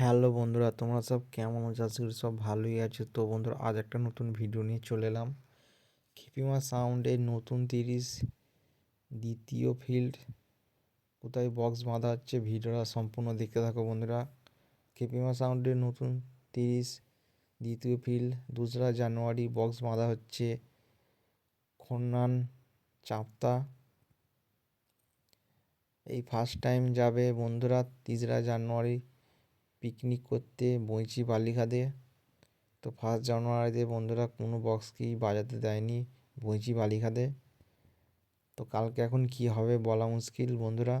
Hello বন্ধুরা, তোমরা সব কেমন আছো? আজকে সব ভালোই আছো। তো বন্ধুরা, আজ একটা নতুন ভিডিও নিয়ে চলে এলাম। খিপিমা সাউন্ডের নতুন তিরিশ, দ্বিতীয় ফিল্ড কোথায় বক্স বাঁধা হচ্ছে ভিডিওটা সম্পূর্ণ দেখতে থাকো বন্ধুরা। খিপিমা সাউন্ডের নতুন তিরিশ, দ্বিতীয় ফিল্ড দোসরা জানুয়ারি বক্স বাঁধা হচ্ছে। খন্নান চাপতা। এই ফার্স্ট টাইম যাবে বন্ধুরা তিসরা জানুয়ারি। পিকনিক করতে বইচি বালিখাদে তো ফার্স্ট জানুয়ারিতে বন্ধুরা কোনো বক্সকেই বাজাতে দেয়নি বইচি বালিখাদে তো কালকে এখন কি হবে বলা মুশকিল বন্ধুরা।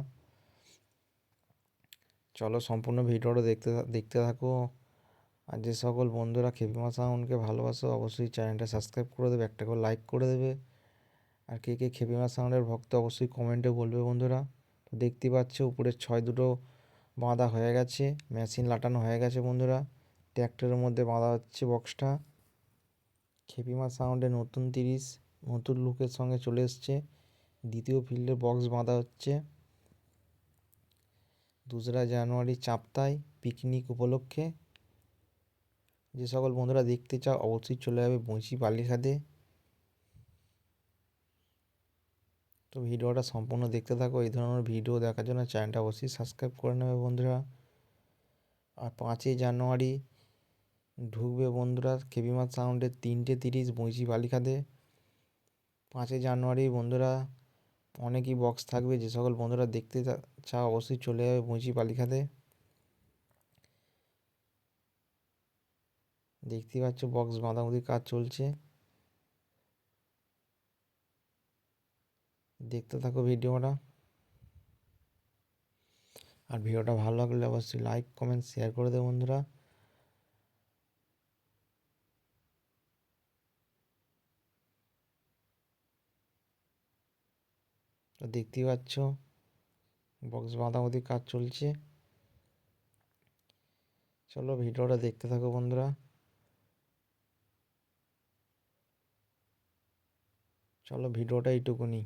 চলো সম্পূর্ণ ভিডিওটা দেখতে দেখতে থাকো। আর যে সকল বন্ধুরা খেপিমা সাউন্ডকে ভালোবাসো, অবশ্যই চ্যানেলটা সাবস্ক্রাইব করে দেবে, একটা করে লাইক করে দেবে। আর কে কে খেপিমা সাউন্ডের ভক্ত অবশ্যই কমেন্টে বলবে বন্ধুরা। তো দেখতেই পাচ্ছ উপরের ছয় দুটো বাঁধা হয়ে গেছে, মেশিন লাটানো হয়ে গেছে বন্ধুরা। ট্র্যাক্টরের মধ্যে বাঁধা হচ্ছে বক্সটা। খেপিমা সাউন্ডে নতুন তিরিশ, নতুন লুকের সঙ্গে চলে এসছে। দ্বিতীয় ফিল্ডে বক্স বাঁধা হচ্ছে। দোসরা জানুয়ারি চাপতায় পিকনিক উপলক্ষে। যে সকল বন্ধুরা দেখতে চাও, অবশ্যই চলে যাবে বঁচি বালিখাদে তো ভিডিওটা সম্পূর্ণ দেখতে থাকো। এই ধরনের ভিডিও দেখার জন্য চ্যানেলটা অবশ্যই সাবস্ক্রাইব করে নেবে বন্ধুরা। আর পাঁচই জানুয়ারি ঢুকবে বন্ধুরা কেবিমার সাউন্ডের তিনটে তিরিশ বঁইচি বালিখাদে পাঁচই জানুয়ারি বন্ধুরা অনেকই বক্স থাকবে। যে সকল বন্ধুরা দেখতে চাও অবশ্যই চলে যাবে বঁইচি বালিখাদে দেখতেই পাচ্ছ বক্স বাঁধাবাঁধি কাজ চলছে। দেখতে থাকো ভিডিওটা। আর ভিডিওটা ভালো লাগলে অবশ্যই লাইক কমেন্ট শেয়ার করে দেবো বন্ধুরা। দেখতেই পাচ্ছ বক্স বাঁধাবাঁধি কাজ চলছে। চলো ভিডিওটা দেখতে থাকো বন্ধুরা। চলো ভিডিওটা এইটুকুনি।